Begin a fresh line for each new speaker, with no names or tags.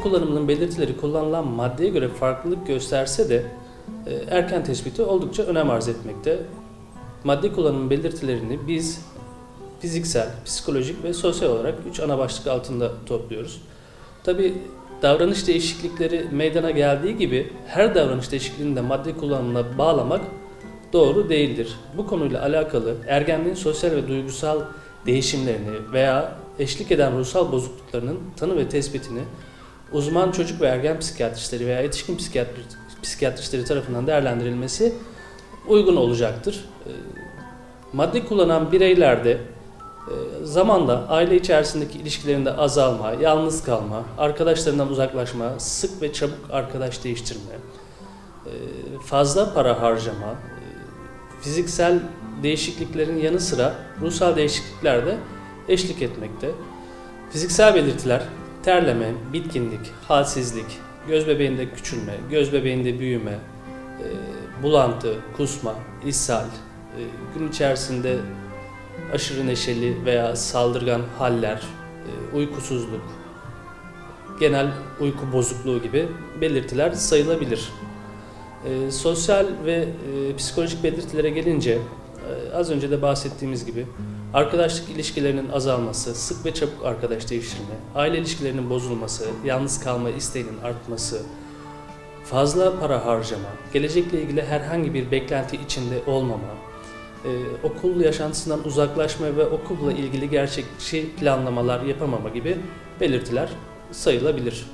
kullanımının belirtileri kullanılan maddeye göre farklılık gösterse de e, erken tespiti oldukça önem arz etmekte. Madde kullanımı belirtilerini biz fiziksel, psikolojik ve sosyal olarak üç ana başlık altında topluyoruz. Tabi davranış değişiklikleri meydana geldiği gibi her davranış değişikliğini de madde kullanımına bağlamak doğru değildir. Bu konuyla alakalı ergenliğin sosyal ve duygusal değişimlerini veya eşlik eden ruhsal bozukluklarının tanı ve tespitini uzman çocuk ve ergen psikiyatristleri veya yetişkin psikiyatri, psikiyatristleri tarafından değerlendirilmesi uygun olacaktır. Ee, madde kullanan bireylerde e, zamanla aile içerisindeki ilişkilerinde azalma, yalnız kalma, arkadaşlarından uzaklaşma, sık ve çabuk arkadaş değiştirme, e, fazla para harcama, e, fiziksel değişikliklerin yanı sıra ruhsal değişiklikler de eşlik etmekte. Fiziksel belirtiler terleme, bitkinlik, halsizlik, göz bebeğinde küçülme, göz bebeğinde büyüme, e, bulantı, kusma, ishal, e, gün içerisinde aşırı neşeli veya saldırgan haller, e, uykusuzluk, genel uyku bozukluğu gibi belirtiler sayılabilir. E, sosyal ve e, psikolojik belirtilere gelince e, az önce de bahsettiğimiz gibi arkadaşlık ilişkilerinin azalması, sık ve çabuk arkadaş değiştirme, aile ilişkilerinin bozulması, yalnız kalma isteğinin artması, fazla para harcama, gelecekle ilgili herhangi bir beklenti içinde olmama, e, okul yaşantısından uzaklaşma ve okulla ilgili gerçekçi planlamalar yapamama gibi belirtiler sayılabilir.